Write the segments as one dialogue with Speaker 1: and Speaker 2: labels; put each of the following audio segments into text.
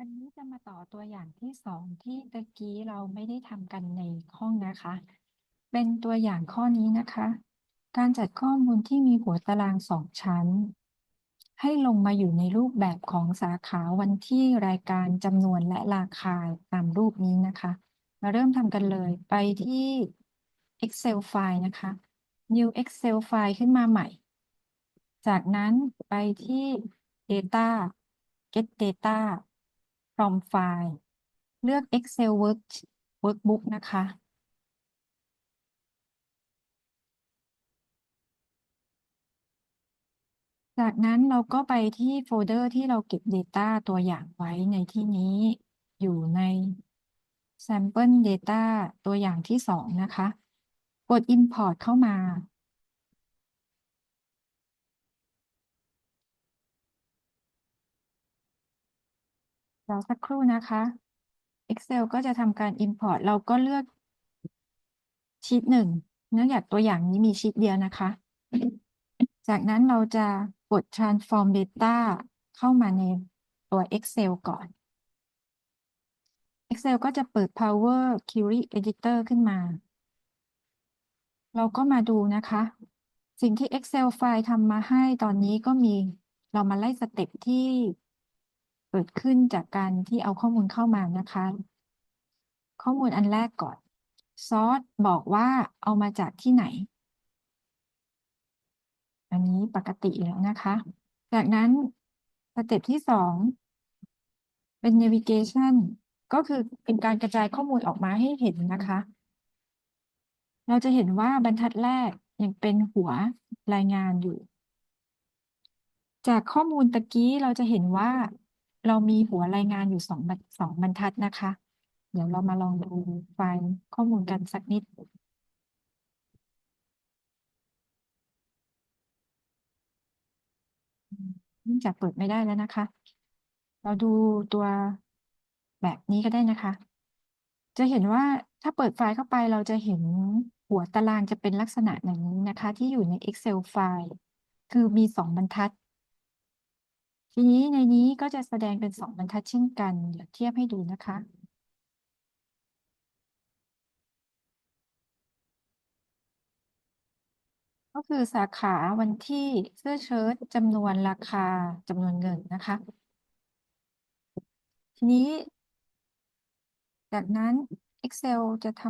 Speaker 1: อันนี้จะมาต่อตัวอย่างที่สองที่ตะกี้เราไม่ได้ทำกันในห้องนะคะ เป็นตัวอย่างข้อนี้นะคะ การจัดข้อมูลที่มีหัวตารางสองชั้น ให้ลงมาอยู่ในรูปแบบของสาขาวันที่รายการจำนวนและราคาตามรูปนี้นะคะ มาเริ่มทำกันเลยไปที่ Excel file นะคะ New Excel file ขึ้นมาใหม่ จากนั้นไปที่ Data Get Data from file เลือก Excel Work Workbook นะคะ จากนั้นเราก็ไปที่โฟลเดอร์ที่เราเก็บ Data ตัวอย่างไว้ในที่นี้อยู่ใน Sample Data ตัวอย่างที่สองนะคะ กด Import เข้ามา รอสักครู่นะคะ Excel ก็จะทำการ Import เราก็เลือกชีตหนึ่งเนื่องจากตัวอย่างนี้มีชีตเดียวนะคะ จากนั้นเราจะกด transform data เข้ามาในตัว Excel ก่อน Excel ก็จะเปิด Power Query Editor ขึ้นมา เราก็มาดูนะคะ สิ่งที่ Excel ไฟล์ทำมาให้ตอนนี้ก็มี เรามาไล่สเต็ปที่ กิดขึ้นจากการที่เอาข้อมูลเข้ามานะคะ ข้อมูลอันแรกก่อนซอสบอกว่าเอามาจากที่ไหน อันนี้ปกติแล้วนะคะ จากนั้นสเต็ปที่สองเป็น navigation ก็คือเป็นการกระจายข้อมูลออกมาให้เห็นนะคะ เราจะเห็นว่าบรรทัดแรกยังเป็นหัวรายงานอยู่ จากข้อมูลตะกี้เราจะเห็นว่า เรามีหัวรายงานอยู่สองบรรสองบรรทัดนะคะ เดี๋ยวเรามาลองดูไฟล์ข้อมูลกันสักนิด เนื่องจากเปิดไม่ได้แล้วนะคะ เราดูตัวแบบนี้ก็ได้นะคะ จะเห็นว่าถ้าเปิดไฟล์เข้าไปเราจะเห็นหัวตารางจะเป็นลักษณะอย่างนี้นะคะ ที่อยู่ใน Excel ไฟล์ คือมีสองบรรทัด ทีนี้ในนี้ก็จะแสดงเป็นสองบรรทัดเช่นกัน เดี๋ยวเทียบให้ดูนะคะ ก็คือสาขาวันที่เสื้อเชิ้ตจำนวนราคาจำนวนเงินนะคะ ทีนี้ จากนั้น Excel จะท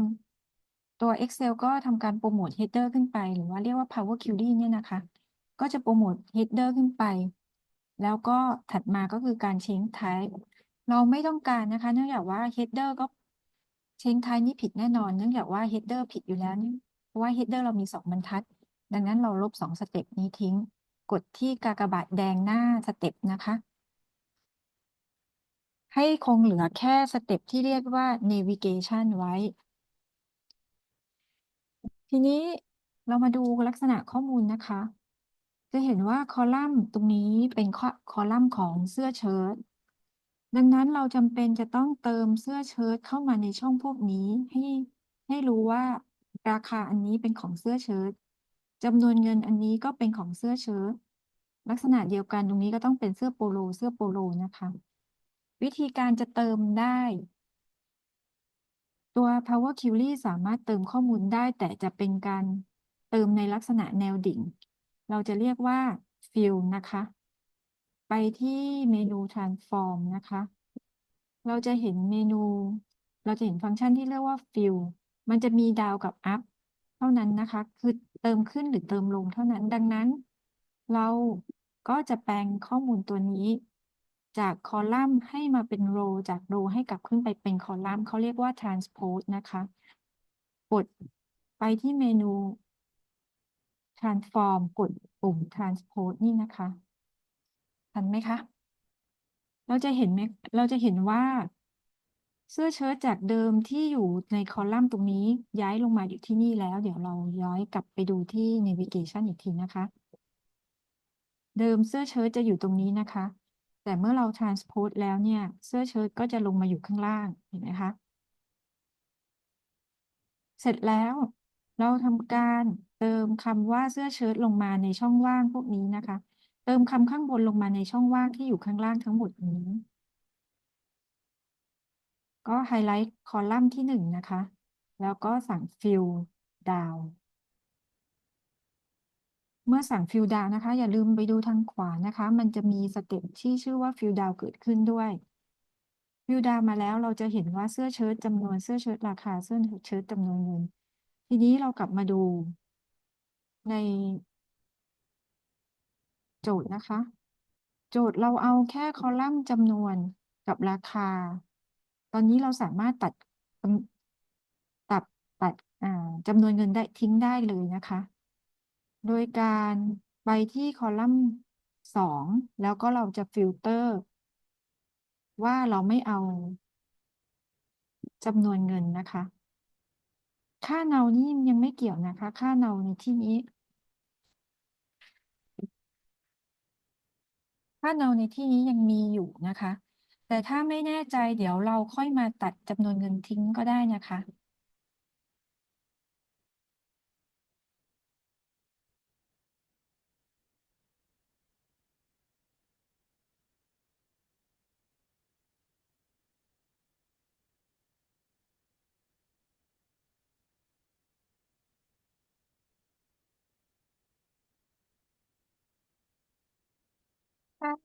Speaker 1: ำตัว Excel ก็ทำการโปรโมท header ขึ้นไป หรือว่าเรียกว่า Power Query เนี่ยนะคะ ก็จะโปรโมท header ขึ้นไป แล้วก็ถัดมาก็คือการ change type เราไม่ต้องการนะคะ เนื่องจากว่า header ก็ change type นี่ผิดแน่นอน เนื่องจากว่า header ผิดอยู่แล้วนี่เพราะว่า header เรามีสองบรรทัด ดังนั้นเราลบสองสเต็ปนี้ทิ้ง กดที่กากบาทแดงหน้าสเต็ปนะคะ ให้คงเหลือแค่สเต็ปที่เรียกว่า navigation ไว้ ทีนี้เรามาดูลักษณะข้อมูลนะคะ จะเห็นว่าคอลัมน์ตรงนี้เป็นคอคอลัมน์ของเสื้อเชิ้ตดังนั้นเราจำเป็นจะต้องเติมเสื้อเชิ้ตเข้ามาในช่องพวกนี้ให้ให้รู้ว่าราคาอันนี้เป็นของเสื้อเชิ้ตจำนวนเงินอันนี้ก็เป็นของเสื้อเชิ้ตลักษณะเดียวกันตรงนี้ก็ต้องเป็นเสื้อโปโลเสื้อโปโลนะคะ วิธีการจะเติมได้ ตัว Power Query สามารถเติมข้อมูลได้ แต่จะเป็นการเติมในลักษณะแนวดิ่ง เราจะเรียกว่า Fill นะคะ ไปที่เมนู Transform นะคะ เราจะเห็นเมนู เราจะเห็นฟังก์ชันที่เรียกว่า Fill มันจะมีดาวกับ Up เท่านั้นนะคะ คือเติมขึ้นหรือเติมลงเท่านั้น ดังนั้น เราก็จะแปลงข้อมูลตัวนี้ จากคอลัมน์ให้มาเป็นโรจากโรให้กลับขึ้นไปเป็นคอลัมน์เขาเรียกว่า transpose นะคะ กดไปที่เมนู transform กดปุ่ม transpose นี่นะคะ ทันไหมคะ เราจะเห็นไหมเราจะเห็นว่า เสื้อเชิ้ตจากเดิมที่อยู่ในคอลัมน์ตรงนี้ย้ายลงมาอยู่ที่นี่แล้ว เดี๋ยวเราย้อยกลับไปดูที่ navigation อีกทีนะคะ เดิมเสื้อเชิ้ตจะอยู่ตรงนี้นะคะ แต่เมื่อเรา transpose แล้วเนี่ย เสื้อเชิ้ตก็จะลงมาอยู่ข้างล่าง เห็นไหมคะ เสร็จแล้ว เราทำการเติมคำว่าเสื้อเชิ้ตลงมาในช่องว่างพวกนี้นะคะ เติมคำข้างบนลงมาในช่องว่างที่อยู่ข้างล่างทั้งหมดนี้ ก็ไฮไลท์คอลัมน์ที่หนึ่งนะคะ แล้วก็สั่ง fill down เมื่อสั่ง fill down นะคะ อย่าลืมไปดูทางขวานะคะ มันจะมีสเต็ปที่ชื่อว่า fill down เกิดขึ้นด้วย fill down มาแล้วเราจะเห็นว่าเสื้อเชิ้ตจำนวนเสื้อเชิ้ตราคาเสื้อเชิ้ตจำนวนเงิน ทีนี้เรากลับมาดูในโจทย์นะคะ โจทย์เราเอาแค่คอลัมน์จำนวนกับราคา ตอนนี้เราสามารถตัดตัดตัดอ่าจำนวนเงินได้ทิ้งได้เลยนะคะ โดยการไปที่คอลัมน์สองแล้วก็เราจะฟิลเตอร์ว่าเราไม่เอาจำนวนเงินนะคะ ค่าเงานี่ยังไม่เกี่ยวนะคะ ค่าเนาในที่นี้ ค่าเนาในที่นี้ยังมีอยู่นะคะ แต่ถ้าไม่แน่ใจเดี๋ยวเราค่อยมาตัดจำนวนเงินทิ้งก็ได้นะคะ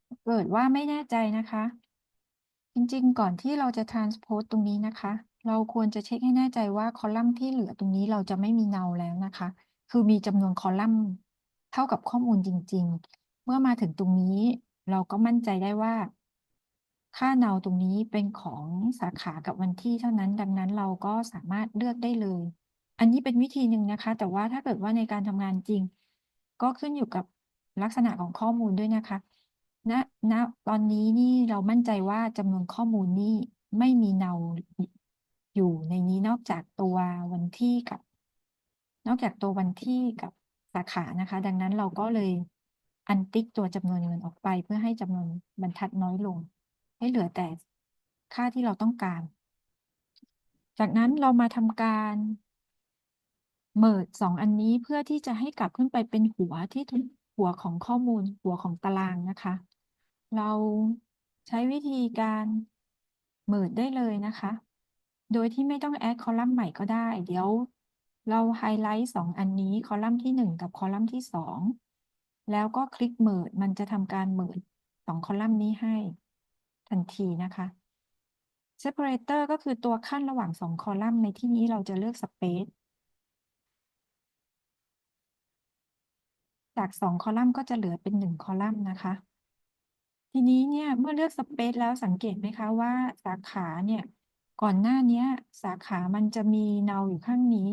Speaker 1: ถ้าเกิดว่าไม่แน่ใจนะคะ จริงๆ ก่อนที่เราจะ transpose ตรงนี้นะคะ เราควรจะเช็คให้แน่ใจว่าคอลัมน์ที่เหลือตรงนี้เราจะไม่มีเนาแล้วนะคะ คือมีจำนวนคอลัมน์เท่ากับข้อมูลจริง ๆ เมื่อมาถึงตรงนี้ เราก็มั่นใจได้ว่า ค่าเนาตรงนี้เป็นของสาขากับวันที่เท่านั้น ดังนั้นเราก็สามารถเลือกได้เลย อันนี้เป็นวิธีหนึ่งนะคะ แต่ว่าถ้าเกิดว่าในการทำงานจริง ก็ขึ้นอยู่กับลักษณะของข้อมูลด้วยนะคะ ณณตอนนี้นี่เรามั่นใจว่าจำนวนข้อมูลนี่ไม่มีเนาอยู่ในนี้นอกจากตัววันที่กับ นอกจากตัววันที่กับสาขานะคะ ดังนั้นเราก็เลยอันติ๊กตัวจำนวนเงินออกไป เพื่อให้จำนวนบรรทัดน้อยลง ให้เหลือแต่ค่าที่เราต้องการ จากนั้นเรามาทำการเมิร์สองอันนี้เพื่อที่จะให้กลับขึ้นไปเป็นหัวที่หัวของข้อมูลหัวของตารางนะคะ เราใช้วิธีการเมิร์ได้เลยนะคะ โดยที่ไม่ต้องแอดคอลัมน์ใหม่ก็ได้ เดี๋ยวเราไฮไลท์สองอันนี้คอลัมน์ที่หนึ่งกับคอลัมน์ที่สองแล้วก็คลิกเมิร์มันจะทำการเมิร์สองคอลัมน์นี้ให้ทันทีนะคะ separator ก็คือตัวขั้นระหว่างสองคอลัมน์ในที่นี้เราจะเลือก space จากสองคอลัมน์ก็จะเหลือเป็นหนึ่งคอลัมน์นะคะ ทีนี้เนี่ยเมื่อเลือกสเปซแล้วสังเกตไหมคะว่าสาขาเนี่ยก่อนหน้านี้สาขามันจะมีเนาอยู่ข้างนี้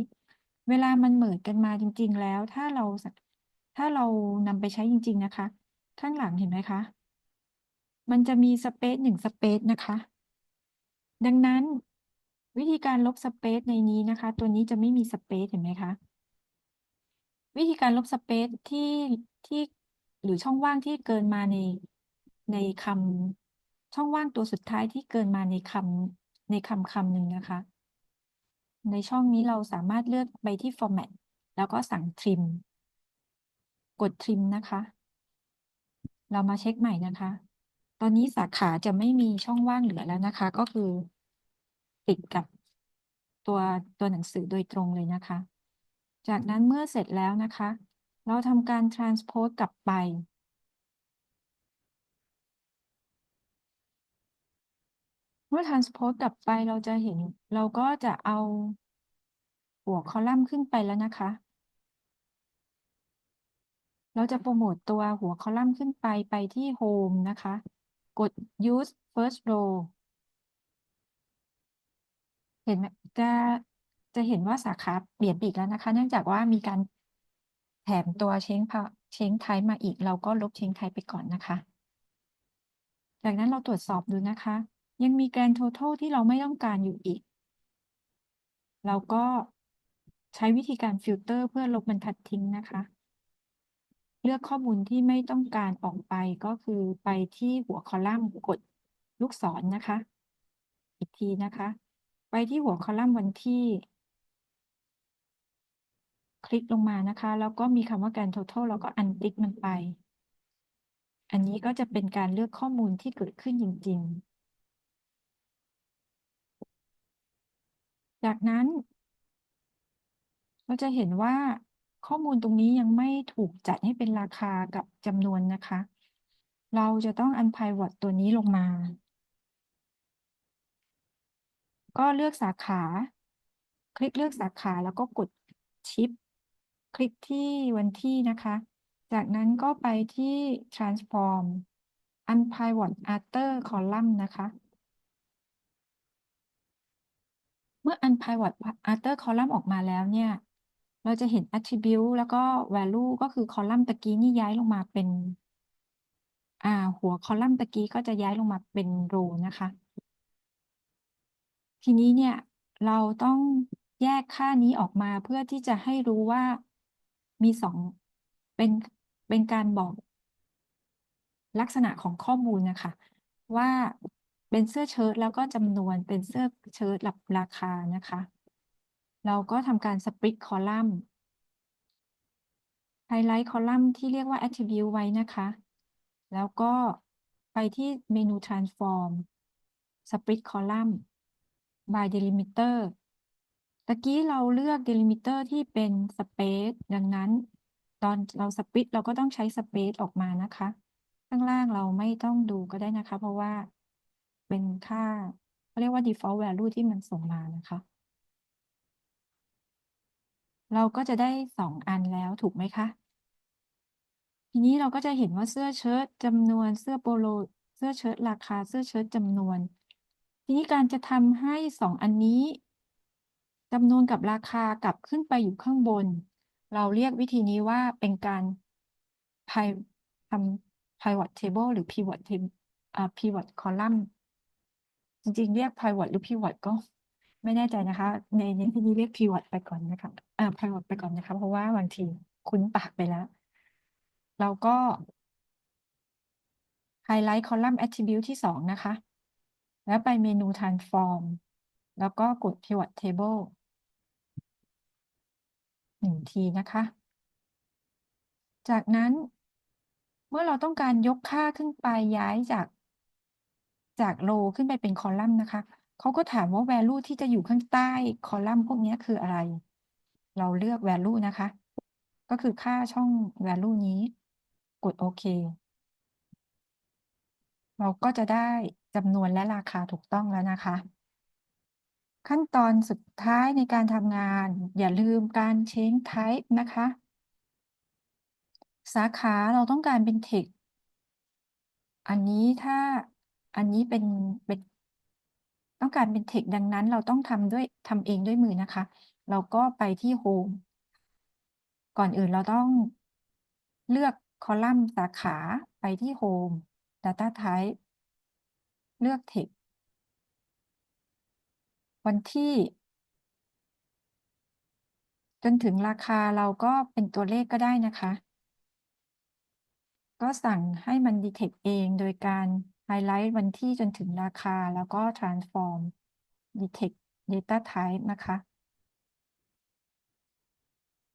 Speaker 1: เวลามันเหมือนกันมาจริง ๆ แล้ว ถ้าเราถ้าเรานำไปใช้จริง ๆ นะคะ ข้างหลังเห็นไหมคะ มันจะมีสเปซหนึ่งสเปซนะคะ ดังนั้นวิธีการลบสเปซในนี้นะคะ ตัวนี้จะไม่มีสเปซเห็นไหมคะวิธีการลบสเปซที่ที่หรือช่องว่างที่เกินมาใน ในคำช่องว่างตัวสุดท้ายที่เกินมาในคำในคำคำหนึ่งนะคะ ในช่องนี้เราสามารถเลือกไปที่ format แล้วก็สั่ง trim กด trim นะคะ เรามาเช็คใหม่นะคะ ตอนนี้สาขาจะไม่มีช่องว่างเหลือแล้วนะคะ ก็คือติดกับตัวตัวหนังสือโดยตรงเลยนะคะ จากนั้นเมื่อเสร็จแล้วนะคะ เราทำการ transpose กลับไป เมื่อ transpose กลับไปเราจะเห็น เราก็จะเอาหัวคอลัมน์ขึ้นไปแล้วนะคะ เราจะโปรโมทตัวหัวคอลัมน์ขึ้นไปไปที่ home นะคะ กด use first row เห็นไหมจะจะเห็นว่าสาขาเปลี่ยนอีกแล้วนะคะ เนื่องจากว่ามีการแถมตัวเช้งพเช้งไทป์มาอีก เราก็ลบเช้งไทป์ไปก่อนนะคะ จากนั้นเราตรวจสอบดูนะคะ ยังมีแกรน total ที่เราไม่ต้องการอยู่อีก เราก็ใช้วิธีการฟิลเตอร์เพื่อลบบรรทัดทิ้งนะคะ เลือกข้อมูลที่ไม่ต้องการออกไปก็คือไปที่หัวคอลัมน์กดลูกศรนนะคะ อีกทีนะคะ ไปที่หัวคอลัมน์วันที่ คลิกลงมานะคะ แล้วก็มีคำว่าการ total แล้วก็อันติ๊กมันไป อันนี้ก็จะเป็นการเลือกข้อมูลที่เกิดขึ้นจริง จากนั้น เราจะเห็นว่าข้อมูลตรงนี้ยังไม่ถูกจัดให้เป็นราคากับจำนวนนะคะ เราจะต้อง unpivot ตัวนี้ลงมา ก็เลือกสาขา คลิกเลือกสาขาแล้วก็กดชิป คลิกที่วันที่นะคะ จากนั้นก็ไปที่ transform unpivot after column นะคะ เมื่อ unpivot after column ออกมาแล้วเนี่ย เราจะเห็น attribute แล้วก็ value ก็คือคอลัมน์ตะกี้นี่ย้ายลงมาเป็น อ่า หัวคอลัมน์ตะกี้ก็จะย้ายลงมาเป็น row นะคะ ทีนี้เนี่ย เราต้องแยกค่านี้ออกมาเพื่อที่จะให้รู้ว่ามีสองเป็นเป็นการบอกลักษณะของข้อมูลนะคะ ว่า เป็นเสื้อเชิ้ตแล้วก็จำนวนเป็นเสื้อเชิ้ตหลับราคานะคะ เราก็ทำการ split column ไฮไลท์คอลัมน์ที่เรียกว่า attribute ไว้นะคะ แล้วก็ไปที่เมนู transform split column by delimiter ตะกี้เราเลือก delimiter ที่เป็น space ดังนั้น ตอนเรา split เราก็ต้องใช้ space ออกมานะคะ ข้างล่างเราไม่ต้องดูก็ได้นะคะ เพราะว่า เป็นค่าเขาเรียกว่า default value ที่มันส่งมานะคะ เราก็จะได้สองอันแล้วถูกไหมคะ ทีนี้เราก็จะเห็นว่าเสื้อเชิ้ตจำนวนเสื้อโปโลเสื้อเชิ้ตราคาเสื้อเชิ้ตจำนวน ทีนี้การจะทำให้สองอันนี้จำนวนกับราคากลับขึ้นไปอยู่ข้างบน เราเรียกวิธีนี้ว่าเป็นการ pi ทำ pivot table หรือ pivot table อ่า pivot column จริงๆ เรียก pivot หรือ pivot ก็ไม่แน่ใจนะคะ ในในที่นี้เรียก pivot ไปก่อนนะคะอ่า pivot ไปก่อนนะคะ เพราะว่าบางทีคุ้นปากไปแล้ว เราก็ไฮไลท์คอลัมน์ attribute ที่สองนะคะ แล้วไปเมนู transform แล้วก็กด pivot table หนึ่งทีนะคะ จากนั้นเมื่อเราต้องการยกค่าขึ้นไปย้ายจาก จากโรขึ้นไปเป็นคอลัมน์นะคะ เขาก็ถามว่า value ที่จะอยู่ข้างใต้คอลัมน์พวกนี้คืออะไร เราเลือก value นะคะ ก็คือค่าช่อง value นี้ กดโอเค เราก็จะได้จำนวนและราคาถูกต้องแล้วนะคะ ขั้นตอนสุดท้ายในการทำงาน อย่าลืมการ change type นะคะ สาขาเราต้องการเป็น text อันนี้ถ้า อันนี้เป็นเป็น ต้องการเป็น text ดังนั้นเราต้องทำด้วยทำเองด้วยมือนะคะ เราก็ไปที่ home ก่อนอื่นเราต้องเลือกคอลัมน์สาขาไปที่ home data type เลือก text วันที่ จนถึงราคาเราก็เป็นตัวเลขก็ได้นะคะ ก็สั่งให้มัน detect เองโดยการ ไฮไลท์วันที่จนถึงราคาแล้วก็ transform detect data type นะคะ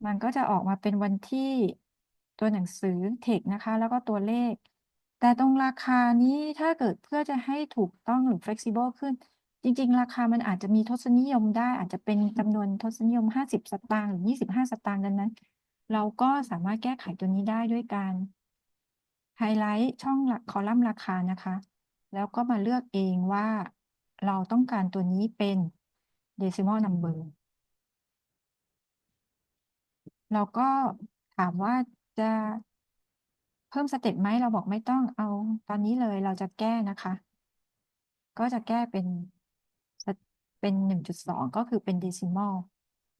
Speaker 1: มันก็จะออกมาเป็นวันที่ตัวหนังสือ text นะคะ แล้วก็ตัวเลข แต่ตรงราคานี้ถ้าเกิดเพื่อจะให้ถูกต้องหรือ flexible ขึ้น จริง ๆ ราคามันอาจจะมีทศนิยมได้ อาจจะเป็นจำนวนทศนิยม 50 สตางค์หรือ 25 สตางค์ดังนั้น เราก็สามารถแก้ไขตัวนี้ได้ด้วยการ ไฮไลท์ช่องคอลัมน์ราคานะคะ แล้วก็มาเลือกเองว่าเราต้องการตัวนี้เป็น decimal number เราก็ถามว่าจะเพิ่มสเต็ปไหมเราบอกไม่ต้องเอาตอนนี้เลยเราจะแก้นะคะ ก็จะแก้เป็นเป็นหนึ่งจุดสองก็คือเป็น decimal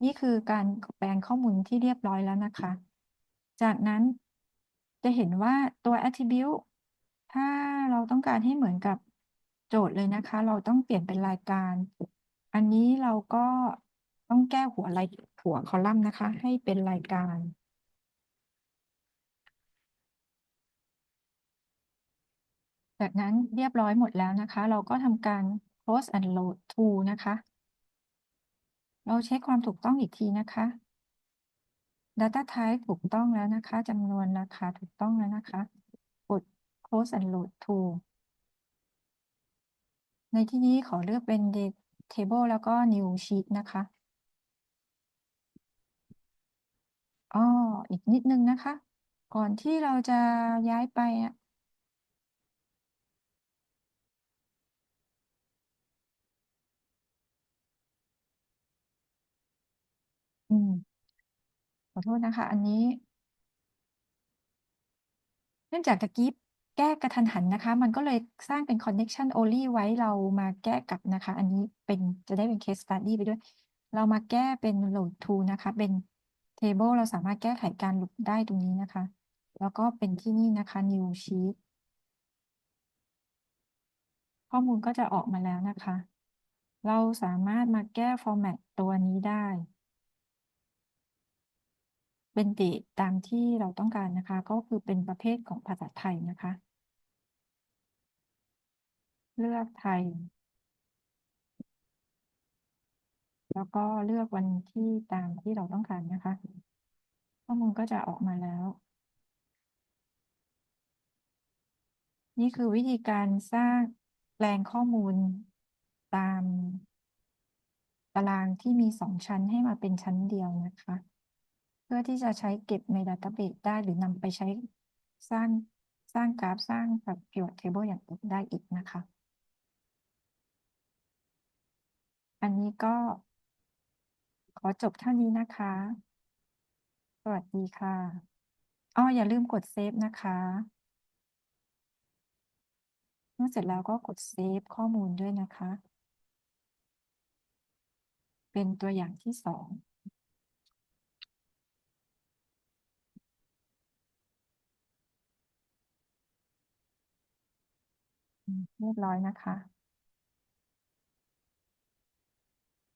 Speaker 1: นี่คือการแปลงข้อมูลที่เรียบร้อยแล้วนะคะ จากนั้น จะเห็นว่าตัว attribute ถ้าเราต้องการให้เหมือนกับโจทย์เลยนะคะ เราต้องเปลี่ยนเป็นรายการ อันนี้เราก็ต้องแก้หัวรายหัวคอลัมน์นะคะ ให้เป็นรายการจากนั้นเรียบร้อยหมดแล้วนะคะ เราก็ทำการ close and load to นะคะ เราเช็คความถูกต้องอีกทีนะคะ data type ถูกต้องแล้วนะคะจำนวนราคาถูกต้องแล้วนะคะกด close and load to ในที่นี้ขอเลือกเป็น table แล้วก็ new sheet นะคะอ้ออีกนิดนึงนะคะ ก่อนที่เราจะย้ายไปอะ อืม ขอโทษนะคะ อันนี้ เนื่องจากตะกี้แก้กระทันหันนะคะ มันก็เลยสร้างเป็น connection only ไว้เรามาแก้กลับนะคะ อันนี้เป็นจะได้เป็น case study ไปด้วย เรามาแก้เป็น load to นะคะ เป็น table เราสามารถแก้ไขการหลุดได้ตรงนี้นะคะ แล้วก็เป็นที่นี่นะคะ new sheet ข้อมูลก็จะออกมาแล้วนะคะ เราสามารถมาแก้ format ตัวนี้ได้ เป็น date ตามที่เราต้องการนะคะ ก็คือเป็นประเภทของภาษาไทยนะคะ เลือกไทย แล้วก็เลือกวันที่ตามที่เราต้องการนะคะ ข้อมูลก็จะออกมาแล้ว นี่คือวิธีการสร้างแปลงข้อมูลตามตารางที่มีสองชั้นให้มาเป็นชั้นเดียวนะคะ พื่อที่จะใช้เก็บในดัตเตอร์เบสได้หรือนำไปใช้สร้างสร้างกราฟสร้างแบบ pivot table อย่างอื่นได้อีกนะคะ อันนี้ก็ ขอจบเท่านี้นะคะ สวัสดีค่ะอ้ออย่าลืมกดเซฟนะคะเมื่อเสร็จแล้วก็กดเซฟข้อมูลด้วยนะคะ เป็นตัวอย่างที่สอง เรียบร้อยนะคะ